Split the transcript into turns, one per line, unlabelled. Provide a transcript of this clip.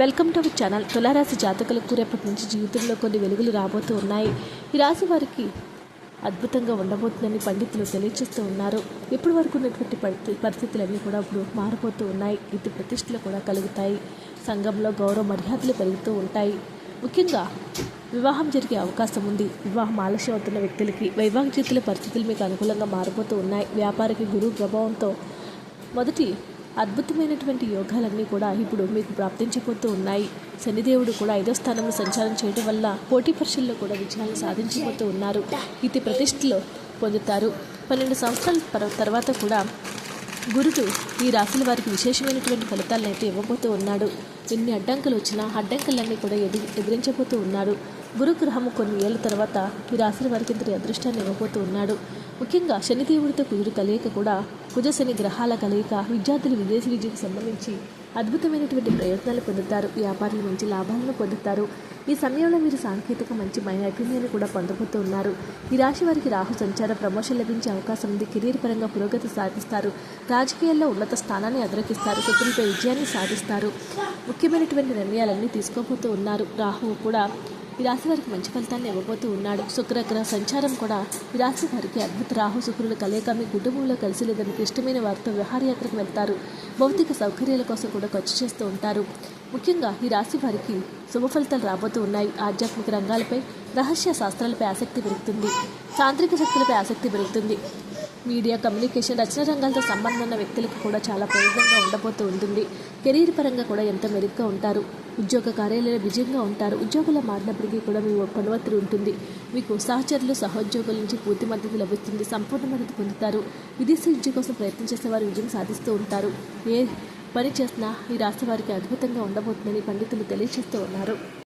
Welcome to our channel తులారాశి జాతకులకు రేపటి నుంచి జీవితంలో కొన్ని వెలుగులు రాబోతూ ఉన్నాయి. ఈ రాశి వారికి అద్భుతంగా ఉండబోతుందని పండితులు తెలియజేస్తూ ఉన్నారు. ఇప్పటి వరకు ఉన్నటువంటి పరిస్థితులన్నీ కూడా ఇప్పుడు మారిపోతూ ఉన్నాయి. ఇది ప్రతిష్టలు కూడా కలుగుతాయి. సంఘంలో గౌరవ మర్యాదలు పెరుగుతూ ఉంటాయి. ముఖ్యంగా వివాహం జరిగే అవకాశం ఉంది. వివాహం ఆలస్యం అవుతున్న వ్యక్తులకి వైవాహిక చేతుల పరిస్థితులు మీకు అనుకూలంగా మారిపోతూ ఉన్నాయి. వ్యాపారికి గురువు ప్రభావంతో మొదటి అద్భుతమైనటువంటి యోగాలన్నీ కూడా ఇప్పుడు మీకు ప్రాప్తించిపోతూ ఉన్నాయి. శనిదేవుడు కూడా ఐదో స్థానంలో సంచారం చేయడం వల్ల పోటీ పరీక్షల్లో కూడా విజయాలు సాధించిపోతూ ఉన్నారు. ఇది ప్రతిష్టలో పొందుతారు. పన్నెండు సంవత్సరాల తర్వాత కూడా గురుడు ఈ రాశుల వారికి విశేషమైనటువంటి ఫలితాలను అయితే ఇవ్వబోతూ ఉన్నాడు. ఎన్ని అడ్డంకులు వచ్చినా అడ్డంకులన్నీ కూడా ఎది ఎదిరించబోతూ ఉన్నాడు. గురుగ్రహము కొన్ని ఏళ్ళ తర్వాత ఈ రాశుల వారికి ఇంతటి అదృష్టాన్ని ఇవ్వబోతూ ఉన్నాడు. ముఖ్యంగా శనిదేవుడితో కుజుడు కలయిక కూడా కుజ శని గ్రహాల కలయిక విద్యార్థులు విదేశీ విద్యకు సంబంధించి అద్భుతమైనటువంటి ప్రయోజనాలు పొందుతారు వ్యాపారులు మంచి లాభాలను పొందుతారు. ఈ సమయంలో మీరు సాంకేతిక మంచి నైపుణ్యాన్ని కూడా పొందబోతూ ఉన్నారు. ఈ రాశి వారికి రాహు సంచార ప్రమోషన్ లభించే అవకాశం ఉంది. కెరీర్ పరంగా పురోగతి సాధిస్తారు. రాజకీయాల్లో ఉన్నత స్థానాన్ని అదరకిస్తారు శత్రులపై విజయాన్ని సాధిస్తారు. ముఖ్యమైనటువంటి నిర్ణయాలన్నీ తీసుకోబోతూ ఉన్నారు. రాహువు కూడా ఈ రాశి వారికి మంచి ఫలితాన్ని ఇవ్వబోతూ ఉన్నాడు. శుక్రగ్రహ సంచారం కూడా ఈ రాశి వారికి అద్భుత రాహు శుక్రుల కలయిక మీ కుటుంబంలో కలిసి లేదని ఇష్టమైన వారితో విహారయాత్రకు వెళ్తారు. భౌతిక సౌకర్యాల కోసం కూడా ఖర్చు చేస్తూ ఉంటారు. ముఖ్యంగా ఈ రాశి వారికి శుభ ఫలితాలు రాబోతూ ఉన్నాయి. ఆధ్యాత్మిక రంగాలపై రహస్య శాస్త్రాలపై ఆసక్తి పెరుగుతుంది. తాంత్రిక శక్తులపై ఆసక్తి పెరుగుతుంది. మీడియా కమ్యూనికేషన్ రచన రంగాలతో సంబంధం ఉన్న వ్యక్తులకు కూడా చాలా ప్రయోజనంగా ఉండబోతూ ఉంటుంది. కెరీర్ పరంగా కూడా ఎంత మెరుగ్గా ఉంటారు? ఉద్యోగ కార్యాలయంలో విజయంగా ఉంటారు. ఉద్యోగుల మారినప్పటికీ కూడా మీ పనువత్తి ఉంటుంది. మీకు సహచరులు సహోద్యోగుల నుంచి పూర్తి మద్దతు లభిస్తుంది. సంపూర్ణ మద్దతు పొందుతారు. విదేశీ విద్య కోసం ప్రయత్నం చేసే వారు విజయం సాధిస్తూ ఉంటారు. ఏ పని చేసినా ఈ రాష్ట్ర వారికి అద్భుతంగా ఉండబోతుందని పండితులు తెలియజేస్తూ ఉన్నారు.